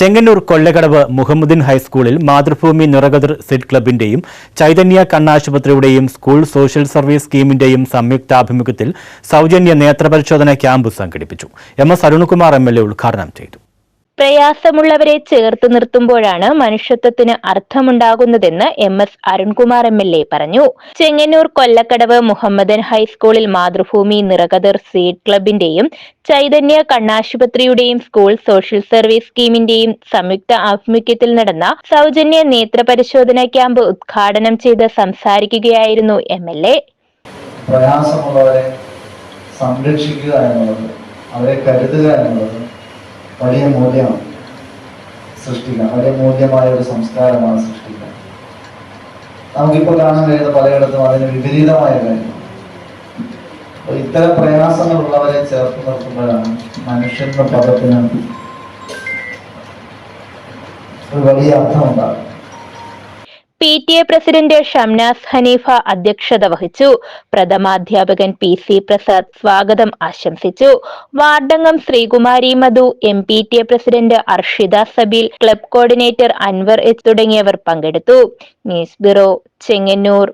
ചെങ്ങന്നൂർ കൊല്ലകടവ് മുഹമ്മദിൻ ഹൈസ്കൂളിൽ മാതൃഭൂമി നിറകതിർ സിഡ് ക്ലബിന്റെയും ചൈതന്യ കണ്ണാശുപത്രിയുടെയും സ്കൂൾ സോഷ്യൽ സർവീസ് സ്കീമിന്റെയും സംയുക്താഭിമുഖ്യത്തിൽ സൗജന്യ നേത്രപരിശോധന ക്യാമ്പ് സംഘടിപ്പിച്ചു. M S Arunkumar M L A ഉദ്ഘാടനം ചെയ്തു. പ്രയാസമുള്ളവരെ ചേർത്ത് നിർത്തുമ്പോഴാണ് മനുഷ്യത്വത്തിന് അർത്ഥമുണ്ടാകുന്നതെന്ന് M S Arunkumar M L A പറഞ്ഞു. ചെങ്ങന്നൂർ കൊല്ലക്കടവ് മുഹമ്മദൻ ഹൈസ്കൂളിൽ മാതൃഭൂമി നിറകതിർ സീഡ് ക്ലബിന്റെയും ചൈതന്യ കണ്ണാശുപത്രിയുടെയും സ്കൂൾ സോഷ്യൽ സർവീസ് സ്കീമിന്റെയും സംയുക്ത ആഭിമുഖ്യത്തിൽ നടന്ന സൗജന്യ നേത്ര പരിശോധന ക്യാമ്പ് ഉദ്ഘാടനം ചെയ്ത് സംസാരിക്കുകയായിരുന്നു എം എൽ എ. പ്രയാസമുള്ളവരെ സംരക്ഷിക്കുക എന്നുള്ളത് അവരെ കരുതുക എന്നുള്ളത് വലിയ മൂല്യമാണ് സൃഷ്ടിക്കാൻ വലിയ മൂല്യമായ ഒരു സംസ്കാരമാണ് സൃഷ്ടിക്കാൻ നമുക്കിപ്പോൾ കാണാൻ കഴിയുന്ന പലയിടത്തും അതിന് വിപരീതമായ കാര്യമാണ് ഇത്തരം പ്രയാസങ്ങളുള്ളവരെ ചേർത്ത് നിർത്തുമ്പോഴാണ് മനുഷ്യൻ എന്ന പദത്തിന് ഒരു വലിയ അർത്ഥമുണ്ടാകും P T A president Shamnas Haneefa അധ്യക്ഷത വഹിച്ചു. പ്രഥമാധ്യാപകൻ പി സി പ്രസാദ് സ്വാഗതം ആശംസിച്ചു. വാർഡംഗം Sreekumari Madhu M P T A president Arshitha Sabeel club coordinator Anwar H തുടങ്ങിയവർ പങ്കെടുത്തു. News bureau Chengannur.